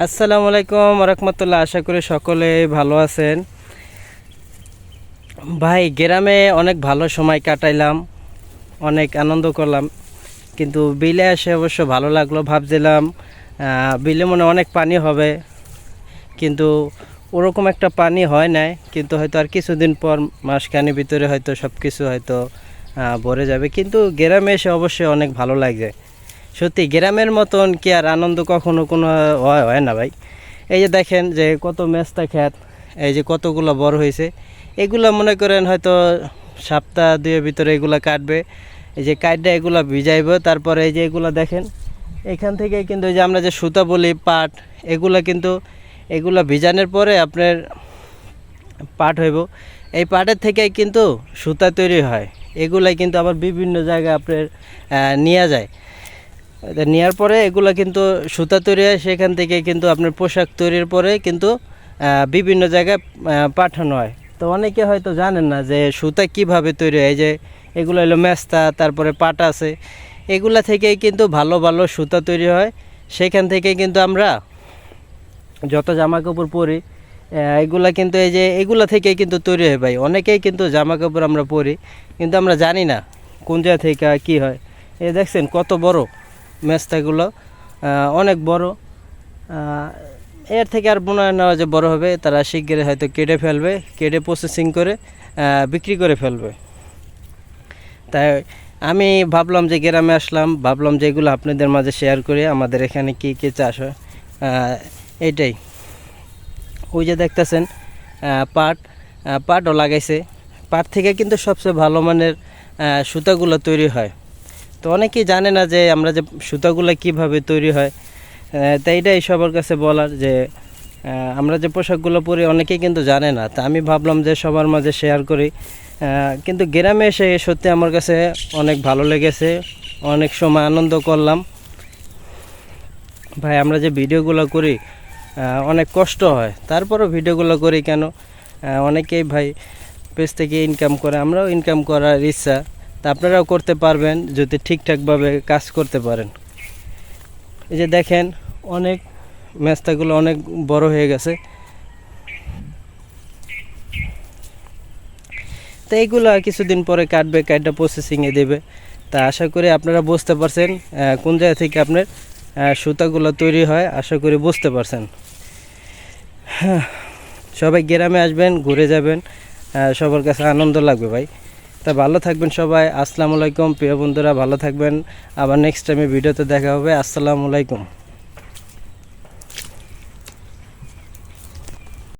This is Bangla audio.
আসসালামু আলাইকুম রহমতুল্লাহ আশা করি সকলে ভালো আছেন। ভাই, গ্রামে অনেক ভালো সময় কাটাইলাম, অনেক আনন্দ করলাম, কিন্তু বিলে এসে অবশ্য ভালো লাগল, ভাবছিলাম বিলে মনে অনেক পানি হবে, কিন্তু ওরকম একটা পানি হয় নাই, কিন্তু হয়তো আর কিছুদিন পর মাসখানের ভিতরে হয়তো সব কিছু হয়তো ভরে যাবে, কিন্তু গ্রামে এসে অবশ্যই অনেক ভালো লাগছে। সত্যি, গ্রামের মতন কি আর আনন্দ কখনো কোনো হয় না ভাই। এই যে দেখেন যে কত মেস্তা খ্যাত, এই যে কতগুলো বড় হয়েছে। এগুলো মনে করেন হয়তো সপ্তাহ দুয়ের ভিতরে এগুলো কাটবে। এই যে কাটটা এগুলো ভিজাইব, তারপরে এই যে এগুলো দেখেন, এখান থেকে কিন্তু এই যে আমরা যে সুতা বলি, পাট, এগুলো কিন্তু এগুলো ভিজানোর পরে আপনার পাট হইব। এই পাটের থেকেই কিন্তু সুতা তৈরি হয়। এগুলাই কিন্তু আবার বিভিন্ন জায়গায় আপনার নিয়ে যায়। নেওয়ার পরে এগুলো কিন্তু সুতা তৈরি হয়, সেখান থেকে কিন্তু আপনার পোশাক তৈরির পরে কিন্তু বিভিন্ন জায়গায় পাঠানো হয়। তো অনেকে হয়তো জানেন না যে সুতা কীভাবে তৈরি হয় যে এগুলো হলো মেস্তা, তারপরে পাট আছে। এগুলা থেকেই কিন্তু ভালো ভালো সুতা তৈরি হয়। সেখান থেকে কিন্তু আমরা যত জামা কাপড় পরি এগুলা কিন্তু এই যে এগুলা থেকে কিন্তু তৈরি হয় ভাই। অনেকেই কিন্তু জামা কাপড় আমরা পরি, কিন্তু আমরা জানি না কোন জায়গা থেকে কি হয়। এ দেখছেন কত বড়। মেস্তাগুলো অনেক বড়। এর থেকে আর মনে হয় না যে বড় হবে, তারা শিগগিরই হয়তো কেটে ফেলবে, কেটে প্রসেসিং করে বিক্রি করে ফেলবে। তাই আমি ভাবলাম যে গ্রামে আসলাম, ভাবলাম যে এগুলো আপনাদের মাঝে শেয়ার করি, আমাদের এখানে কি কী চাষ হয়। এটাই ওই যে দেখতেছেন পাট পাটও লাগাইছে। পাট থেকে কিন্তু সবচেয়ে ভালো মানের সুতাগুলো তৈরি হয়। তো অনেকেই জানে না যে আমরা যে সুতাগুলো কীভাবে তৈরি হয় তাই এটাই সবার কাছে বলার যে আমরা যে পোশাকগুলো পরি অনেকেই কিন্তু জানে না। তা আমি ভাবলাম যে সবার মাঝে শেয়ার করি কিন্তু গ্রামে এসে সত্যি আমার কাছে অনেক ভালো লেগেছে, অনেক সময় আনন্দ করলাম। ভাই, আমরা যে ভিডিওগুলো করি অনেক কষ্ট হয়। তারপরও ভিডিওগুলো করি কেন? অনেকেই ভাই, পেজ থেকে ইনকাম করে, আমরাও ইনকাম করার ইচ্ছা। তা আপনারাও করতে পারবেন যদি ঠিকঠাকভাবে কাজ করতে পারেন। এই যে দেখেন অনেক মেস্তাগুলো অনেক বড় হয়ে গেছে। তো এইগুলো কিছুদিন পরে কাটবে কাটটা প্রসেসিংয়ে দেবে। তা আশা করি আপনারা বুঝতে পারছেন কোন জায়গা থেকে আপনার সুতাগুলো তৈরি হয় আশা করি বুঝতে পারছেন। হ্যাঁ, সবাই গ্রামে আসবেন ঘুরে যাবেন সবার কাছে আনন্দ লাগবে ভাই। তা ভালো থাকবেন সবাই। আসসালামু আলাইকুম, প্রিয় বন্ধুরা, ভালো থাকবেন। আবার নেক্সট টাইমে ভিডিওতে দেখা হবে। আসসালামু আলাইকুম।